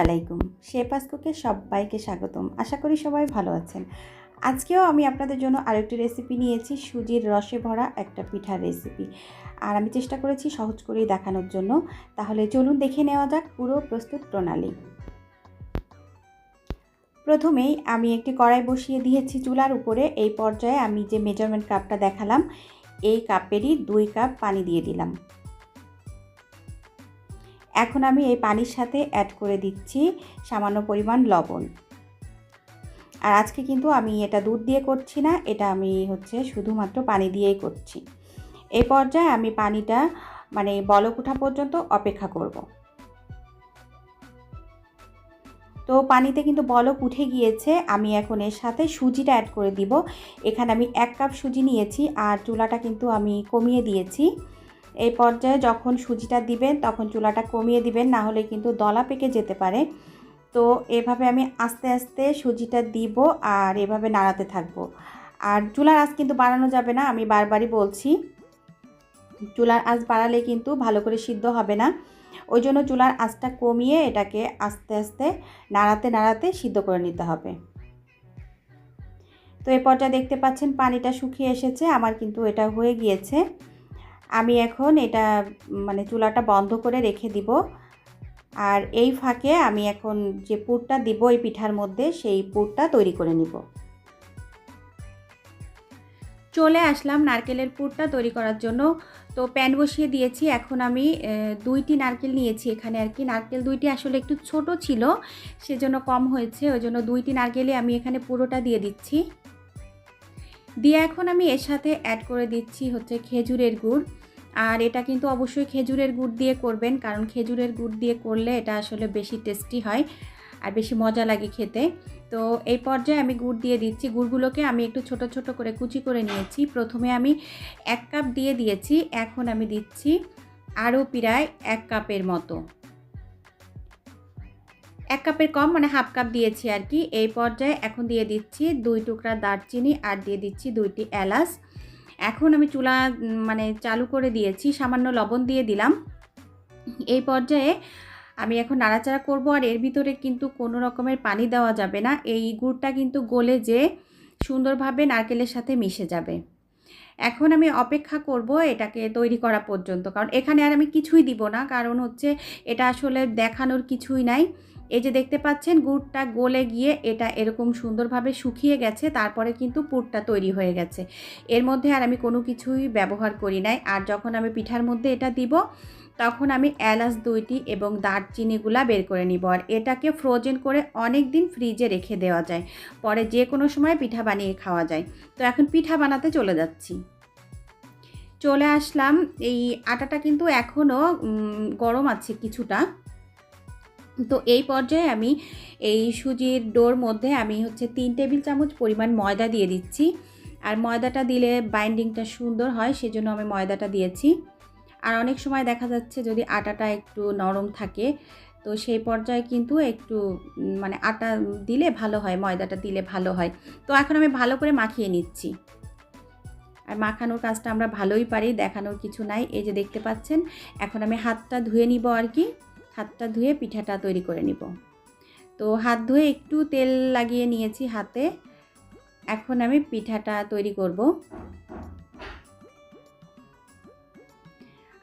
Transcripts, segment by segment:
আলাইকুম। শেফাস কুকে সবাইকে স্বাগতম। আশা করি সবাই ভালো আছেন। আজকেও আমি আপনাদের জন্য আরেকটি রেসিপি নিয়েছি, সুজির রসে ভরা একটা পিঠার রেসিপি। আর আমি চেষ্টা করেছি সহজ করেই দেখানোর জন্য। তাহলে চলুন দেখে নেওয়া যাক পুরো প্রস্তুত প্রণালী। প্রথমেই আমি একটি কড়াই বসিয়ে দিয়েছি চুলার উপরে। এই পর্যায়ে আমি যে মেজারমেন্ট কাপটা দেখালাম, এই কাপেরই দুই কাপ পানি দিয়ে দিলাম। এখন আমি এই পানির সাথে অ্যাড করে দিচ্ছি সামান্য পরিমাণ লবণ। আর আজকে কিন্তু আমি এটা দুধ দিয়ে করছি না, এটা আমি হচ্ছে শুধুমাত্র পানি দিয়েই করছি। এই পর্যায়ে আমি পানিটা মানে বলক ওঠা পর্যন্ত অপেক্ষা করব। তো পানিতে কিন্তু বলক উঠে গিয়েছে, আমি এখন এর সাথে সুজিটা অ্যাড করে দিব। এখানে আমি এক কাপ সুজি নিয়েছি আর চুলাটা কিন্তু আমি কমিয়ে দিয়েছি। এই পর্যায়ে যখন সুজিটা দিবেন, তখন চুলাটা কমিয়ে দিবেন, না হলে কিন্তু দলা পেকে যেতে পারে। তো এভাবে আমি আস্তে আস্তে সুজিটা দিব আর এভাবে নাড়াতে থাকব। আর চুলার আঁচ কিন্তু বাড়ানো যাবে না, আমি বারবারই বলছি। চুলার আঁচ বাড়ালে কিন্তু ভালো করে সিদ্ধ হবে না। ওই জন্য চুলার আঁচটা কমিয়ে এটাকে আস্তে আস্তে নাড়াতে নাড়াতে সিদ্ধ করে নিতে হবে। তো এই পর্যায়ে দেখতে পাচ্ছেন পানিটা শুকিয়ে এসেছে, আমার কিন্তু এটা হয়ে গিয়েছে। আমি এখন এটা মানে চুলাটা বন্ধ করে রেখে দিব। আর এই ফাঁকে আমি এখন যে পুরটা দিব এই পিঠার মধ্যে, সেই পুরটা তৈরি করে নিব। চলে আসলাম নারকেলের পুরটা তৈরি করার জন্য। তো প্যান বসিয়ে দিয়েছি, এখন আমি দুইটি নারকেল নিয়েছি এখানে আর কি। নারকেল দুইটি আসলে একটু ছোট ছিল, সেজন্য কম হয়েছে ওই জন্য দুইটি নারকেলে আমি এখানে পুরোটা দিয়ে দিচ্ছি। দিয়ে এখন আমি এর সাথে অ্যাড করে দিচ্ছি হচ্ছে খেজুরের গুড়। আর এটা কিন্তু অবশ্যই খেজুরের গুড় দিয়ে করবেন, কারণ খেজুরের গুড় দিয়ে করলে এটা আসলে বেশি টেস্টি হয় আর বেশি মজা লাগে খেতে। তো এই পর্যায়ে আমি গুড় দিয়ে দিচ্ছি। গুড়গুলোকে আমি একটু ছোট ছোট করে কুচি করে নিয়েছি। প্রথমে আমি এক কাপ দিয়ে দিয়েছি। এখন আমি দিচ্ছি আরও প্রায় এক কাপের মতো। এক কাপের কম মানে হাফ কাপ দিয়েছি আর কি। এই পর্যায়ে এখন দিয়ে দিচ্ছি দুই টুকরা দারচিনি আর দিয়ে দিচ্ছি দুইটি এলাচ। এখন আমি চুলা মানে চালু করে দিয়েছি, সামান্য লবণ দিয়ে দিলাম। এই পর্যায়ে আমি এখন নাড়াচাড়া করব আর এর ভিতরে কিন্তু কোনো রকমের পানি দেওয়া যাবে না। এই গুড়টা কিন্তু গলে যে সুন্দরভাবে নারকেলের সাথে মিশে যাবে। এখন আমি অপেক্ষা করব এটাকে তৈরি করা পর্যন্ত, কারণ এখানে আর আমি কিছুই দিব না, কারণ হচ্ছে এটা আসলে দেখানোর কিছুই নাই। এই যে দেখতে পাচ্ছেন, গুড়টা গলে গিয়ে এটা এরকম সুন্দরভাবে শুকিয়ে গেছে, তারপরে কিন্তু পুরটা তৈরি হয়ে গেছে। এর মধ্যে আর আমি কোনো কিছুই ব্যবহার করি নাই। আর যখন আমি পিঠার মধ্যে এটা দিব, তখন আমি এলাচ দুইটি এবং দারচিনিগুলা বের করে নিব। আর এটাকে ফ্রোজেন করে অনেক দিন ফ্রিজে রেখে দেওয়া যায়। পরে যে কোনো সময় পিঠা বানিয়ে খাওয়া যায়। তো এখন পিঠা বানাতে চলে যাচ্ছি। চলে আসলাম। এই আটাটা কিন্তু এখনও গরম আছে কিছুটা। তো এই পর্যায়ে আমি এই সুজির ডোর মধ্যে আমি হচ্ছে তিন টেবিল চামচ পরিমাণ ময়দা দিয়ে দিচ্ছি। আর ময়দাটা দিলে বাইন্ডিংটা সুন্দর হয়, সেজন্য আমি ময়দাটা দিয়েছি। আর অনেক সময় দেখা যাচ্ছে যদি আটাটা একটু নরম থাকে, তো সেই পর্যায়ে কিন্তু একটু মানে আটা দিলে ভালো হয়, ময়দাটা দিলে ভালো হয়। তো এখন আমি ভালো করে মাখিয়ে নিচ্ছি। আর মাখানোর কাজটা আমরা ভালোই পারি, দেখানোর কিছু নাই। এই যে দেখতে পাচ্ছেন, এখন আমি হাতটা ধুয়ে নিব আর কি। হাতটা ধুয়ে পিঠাটা তৈরি করে নিব। তো হাত ধুয়ে একটু তেল লাগিয়ে নিয়েছি হাতে। এখন আমি পিঠাটা তৈরি করব।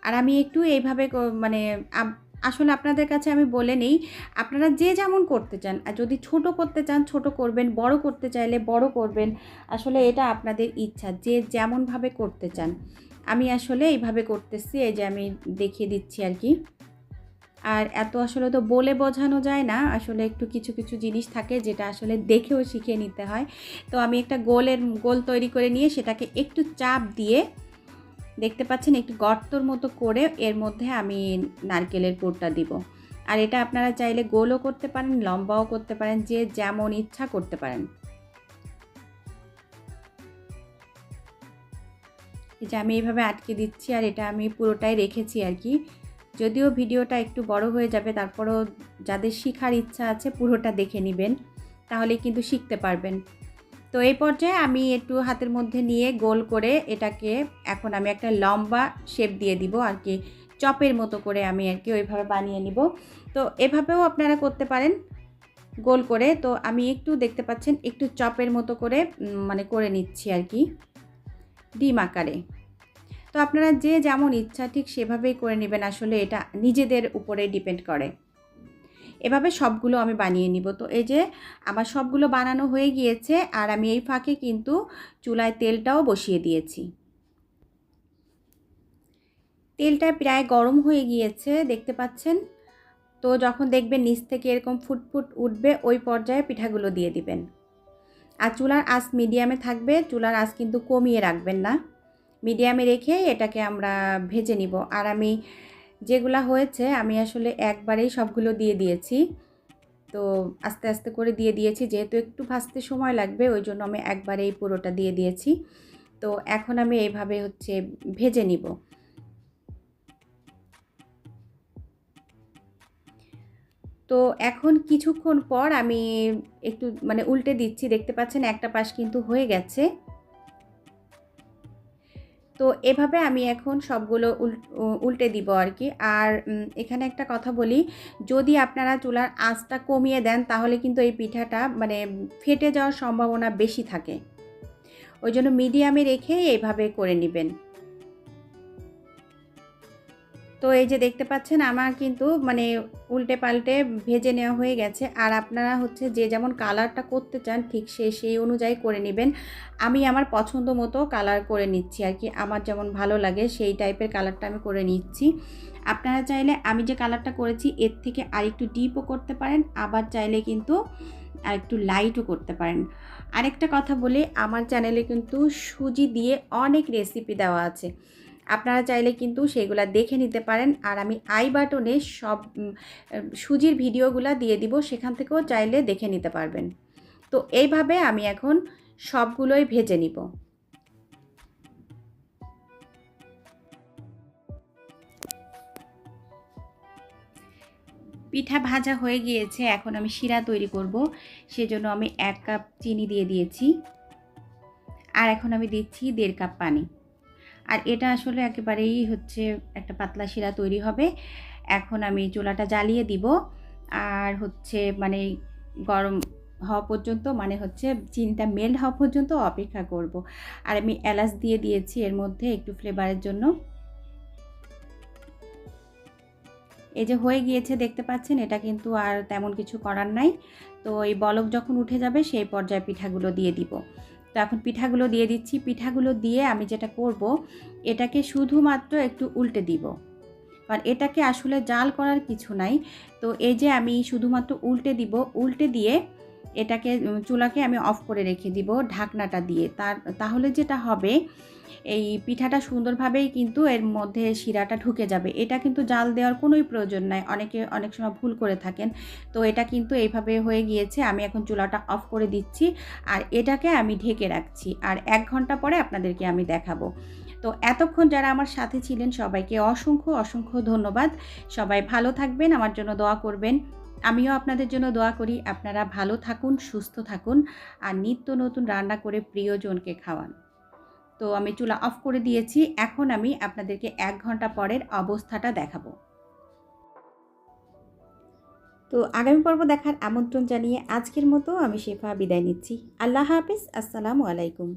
আর আমি একটু এইভাবে মানে আসলে আপনাদের কাছে আমি বলে নেই, আপনারা যে যেমন করতে চান, আর যদি ছোট করতে চান, ছোট করবেন, বড় করতে চাইলে বড় করবেন, আসলে এটা আপনাদের ইচ্ছা, যে যেমনভাবে করতে চান। আমি আসলে এইভাবে করতেছি, এই যে আমি দেখিয়ে দিচ্ছি আর কি। আর এত আসলে তো বলে বোঝানো যায় না, আসলে একটু কিছু কিছু জিনিস থাকে যেটা আসলে দেখেও শিখে নিতে হয়। তো আমি একটা গোলের, গোল তৈরি করে নিয়ে সেটাকে একটু চাপ দিয়ে দেখতে পাচ্ছেন একটু গর্তর মতো করে এর মধ্যে আমি নারকেলের পুরটা দিব। আর এটা আপনারা চাইলে গোলও করতে পারেন, লম্বাও করতে পারেন, যে যেমন ইচ্ছা করতে পারেন। যে আমি এইভাবে আটকে দিচ্ছি আর এটা আমি পুরোটাই রেখেছি আর কি। যদিও ভিডিওটা একটু বড় হয়ে যাবে, তারপরও যাদের শেখার ইচ্ছা আছে পুরোটা দেখে নেবেন, তাহলে কিন্তু শিখতে পারবেন। তো এই পর্যায়ে আমি একটু হাতের মধ্যে নিয়ে গোল করে এটাকে এখন আমি একটা লম্বা শেপ দিয়ে দিব, আর কি চপের মতো করে আমি আর কি ওইভাবে বানিয়ে নিব। তো এভাবেও আপনারা করতে পারেন গোল করে। তো আমি একটু দেখতে পাচ্ছেন, একটু চপের মতো করে মানে করে নিচ্ছি আর কি। ডিম আকারে। তো আপনারা যে যেমন ইচ্ছা ঠিক সেভাবেই করে নেবেন, আসলে এটা নিজেদের উপরে ডিপেন্ড করে। এভাবে সবগুলো আমি বানিয়ে নিব। তো এই যে আমার সবগুলো বানানো হয়ে গিয়েছে আর আমি এই ফাঁকে কিন্তু চুলায় তেলটাও বসিয়ে দিয়েছি। তেলটা প্রায় গরম হয়ে গিয়েছে, দেখতে পাচ্ছেন? তো যখন দেখবেন নিচ থেকে এরকম ফুটফুট উঠবে, ওই পর্যায়ে পিঠাগুলো দিয়ে দিবেন। আর চুলার আঁচ মিডিয়ামে থাকবে, চুলার আঁচ কিন্তু কমিয়ে রাখবেন না। মিডিয়ামে রেখে এটাকে আমরা ভেজে নিব। আর আমি যেগুলা হয়েছে, আমি আসলে একবারেই সবগুলো দিয়ে দিয়েছি। তো আস্তে আস্তে করে দিয়ে দিয়েছি, যেহেতু একটু ভাজতে সময় লাগবে, ওই জন্য আমি একবারেই পুরোটা দিয়ে দিয়েছি। তো এখন আমি এইভাবে হচ্ছে ভেজে নিব। তো এখন কিছুক্ষণ পর আমি একটু মানে উল্টে দিচ্ছি, দেখতে পাচ্ছেন একটা পাশ কিন্তু হয়ে গেছে। তো এভাবে আমি এখন সবগুলো উল্টে দিব আর কি। আর এখানে একটা কথা বলি, যদি আপনারা চুলার আঁচটা কমিয়ে দেন, তাহলে কিন্তু এই পিঠাটা মানে ফেটে যাওয়ার সম্ভাবনা বেশি থাকে। ওই জন্য মিডিয়ামে রেখে এইভাবে করে নেবেন। তো এই যে দেখতে পাচ্ছেন, আমার কিন্তু মানে উল্টে পাল্টে ভেজে নেওয়া হয়ে গেছে। আর আপনারা হচ্ছে যে যেমন কালারটা করতে চান, ঠিক সে সেই অনুযায়ী করে নেবেন। আমি আমার পছন্দ মতো কালার করে নিচ্ছি আর কি। আমার যেমন ভালো লাগে, সেই টাইপের কালারটা আমি করে নিচ্ছি। আপনারা চাইলে, আমি যে কালারটা করেছি, এর থেকে আরেকটু ডিপও করতে পারেন, আবার চাইলে কিন্তু আরেকটু লাইটও করতে পারেন। আরেকটা কথা বলি, আমার চ্যানেলে কিন্তু সুজি দিয়ে অনেক রেসিপি দেওয়া আছে। আপনারা চাইলে কিন্তু সেগুলো দেখে নিতে পারেন। আর আমি আই বাটনে সব সুজির ভিডিওগুলো দিয়ে দিব, সেখান থেকেও চাইলে দেখে নিতে পারবেন। তো এইভাবে আমি এখন সবগুলোই ভেজে নিব। পিঠা ভাজা হয়ে গিয়েছে, এখন আমি শিরা তৈরি করব। সেজন্য আমি এক কাপ চিনি দিয়ে দিয়েছি। আর এখন আমি দিচ্ছি দেড় কাপ পানি। আর এটা আসলে একেবারেই হচ্ছে একটা পাতলা শিরা তৈরি হবে। এখন আমি চুলাটা জ্বালিয়ে দিব। আর হচ্ছে মানে গরম হওয়া পর্যন্ত মানে হচ্ছে চিনিটা মেল্ট হওয়া পর্যন্ত অপেক্ষা করব। আর আমি এলাচ দিয়ে দিয়েছি এর মধ্যে একটু ফ্লেভারের জন্য। এই যে হয়ে গিয়েছে দেখতে পাচ্ছেন, এটা কিন্তু আর তেমন কিছু করার নাই। তো এই বলক যখন উঠে যাবে সেই পর্যায়ে পিঠাগুলো দিয়ে দিব। তো এখন পিঠাগুলো দিয়ে দিচ্ছি। পিঠাগুলো দিয়ে আমি যেটা করব, এটাকে শুধুমাত্র একটু উল্টে দিব। কারণ এটাকে আসলে জাল করার কিছু নাই। তো এই যে আমি শুধুমাত্র উল্টে দিব, উল্টে দিয়ে এটাকে চুলাকে আমি অফ করে রেখে দিব ঢাকনাটা দিয়ে। তার, তাহলে যেটা হবে, এই পিঠাটা সুন্দরভাবেই কিন্তু এর মধ্যে শিরাটা ঢুকে যাবে। এটা কিন্তু জাল দেওয়ার কোনোই প্রয়োজন নাই। অনেকে অনেক সময় ভুল করে থাকেন। তো এটা কিন্তু এইভাবে হয়ে গিয়েছে। আমি এখন চুলাটা অফ করে দিচ্ছি আর এটাকে আমি ঢেকে রাখছি। আর এক ঘণ্টা পরে আপনাদেরকে আমি দেখাবো। তো এতক্ষণ যারা আমার সাথে ছিলেন, সবাইকে অসংখ্য অসংখ্য ধন্যবাদ। সবাই ভালো থাকবেন, আমার জন্য দোয়া করবেন। আমিও আপনাদের জন্য দোয়া করি আপনারা ভালো থাকুন, সুস্থ থাকুন আর নিত্য নতুন রান্না করে প্রিয়জনকে খাওয়ান। তো আমি চুলা অফ করে দিয়েছি, এখন আমি আপনাদেরকে এক ঘণ্টা পরের অবস্থাটা দেখাবো। তো আগামী পর্ব দেখার আমন্ত্রণ জানিয়ে আজকের মতো আমি শেফা বিদায় নিচ্ছি। আল্লাহ হাফিজ, আসসালামু আলাইকুম।